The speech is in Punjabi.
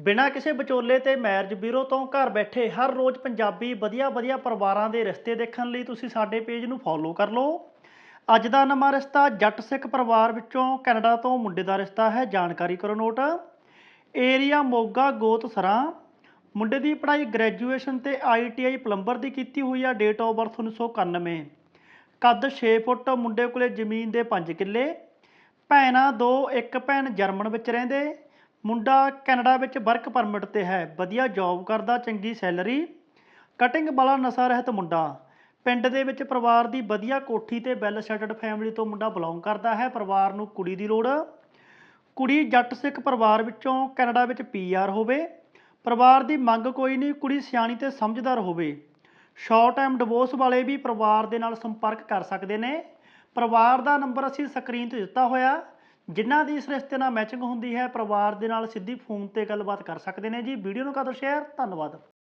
ਬਿਨਾਂ ਕਿਸੇ ਵਿਚੋਲੇ ਤੇ ਮੈਰਿਜ ਬਿਊਰੋ ਤੋਂ ਘਰ ਬੈਠੇ ਹਰ ਰੋਜ਼ ਪੰਜਾਬੀ ਵਧੀਆ ਵਧੀਆ ਪਰਿਵਾਰਾਂ ਦੇ ਰਿਸ਼ਤੇ ਦੇਖਣ ਲਈ ਤੁਸੀਂ ਸਾਡੇ ਪੇਜ ਨੂੰ ਫੋਲੋ ਕਰ ਲਓ। ਅੱਜ ਦਾ ਨਵਾਂ ਰਿਸ਼ਤਾ ਜੱਟ ਸਿੱਖ ਪਰਿਵਾਰ ਵਿੱਚੋਂ ਕੈਨੇਡਾ ਤੋਂ ਮੁੰਡੇ ਦਾ ਰਿਸ਼ਤਾ ਹੈ, ਜਾਣਕਾਰੀ ਕਰੋ ਨੋਟ। ਏਰੀਆ ਮੋਗਾ ਗੋਤ ਸਰਾਂ। ਮੁੰਡੇ ਦੀ ਪੜ੍ਹਾਈ ਗ੍ਰੈਜੂਏਸ਼ਨ ਤੇ ਆਈਟੀਆਈ ਪਲੰਬਰ ਦੀ ਕੀਤੀ ਹੋਈ ਆ ਡੇਟ ਆਫ ਬਰਥ 1991 ਕੱਦ 6 ਫੁੱਟ, ਮੁੰਡੇ ਕੋਲੇ ਜ਼ਮੀਨ ਦੇ 5 ਕਿੱਲੇ। ਭੈਣਾਂ ਦੋ, ਇੱਕ ਭੈਣ ਜਰਮਨ ਵਿੱਚ ਰਹਿੰਦੇ। ਮੁੰਡਾ ਕੈਨੇਡਾ ਵਿੱਚ ਵਰਕ ਪਰਮਿਟ ਤੇ ਹੈ। ਵਧੀਆ ਜੌਬ ਕਰਦਾ, ਚੰਗੀ ਸੈਲਰੀ। ਕਟਿੰਗ ਵਾਲਾ ਨਸ਼ਾ ਰਹਿਤ ਮੁੰਡਾ। ਪਿੰਡ ਦੇ ਵਿੱਚ ਪਰਿਵਾਰ ਦੀ ਵਧੀਆ ਕੋਠੀ ਤੇ ਵੈਲ ਸੈਟਲਡ ਫੈਮਿਲੀ ਤੋਂ ਮੁੰਡਾ ਬਿਲੋਂਗ ਕਰਦਾ ਹੈ। ਪਰਿਵਾਰ ਨੂੰ ਕੁੜੀ ਦੀ ਲੋੜ। ਕੁੜੀ ਜੱਟ ਸਿੱਖ ਪਰਿਵਾਰ ਵਿੱਚੋਂ ਕੈਨੇਡਾ ਵਿੱਚ ਪੀਆਰ ਹੋਵੇ। ਪਰਿਵਾਰ ਦੀ ਮੰਗ ਕੋਈ ਨਹੀਂ, ਕੁੜੀ ਸਿਆਣੀ ਤੇ ਸਮਝਦਾਰ ਹੋਵੇ। ਸ਼ਾਰਟ ਟਾਈਮ ਡਿਵੋਰਸ ਵਾਲੇ ਵੀ ਪਰਿਵਾਰ ਦੇ ਨਾਲ ਸੰਪਰਕ ਕਰ ਸਕਦੇ ਨੇ। ਪਰਿਵਾਰ ਦਾ ਨੰਬਰ ਅਸੀਂ ਸਕਰੀਨ ਤੇ ਦਿੱਤਾ ਹੋਇਆ। ਜਿਨ੍ਹਾਂ ਦੀ ਇਸ ਰਿਸ਼ਤੇ ਨਾਲ ਮੈਚਿੰਗ ਹੁੰਦੀ ਹੈ, ਪਰਿਵਾਰ ਦੇ ਨਾਲ ਸਿੱਧੀ ਫੋਨ ਤੇ ਗੱਲਬਾਤ ਕਰ ਸਕਦੇ ਨੇ ਜੀ। ਵੀਡੀਓ ਨੂੰ ਕਰ ਦਿਓ ਸ਼ੇਅਰ ਧੰਨਵਾਦ।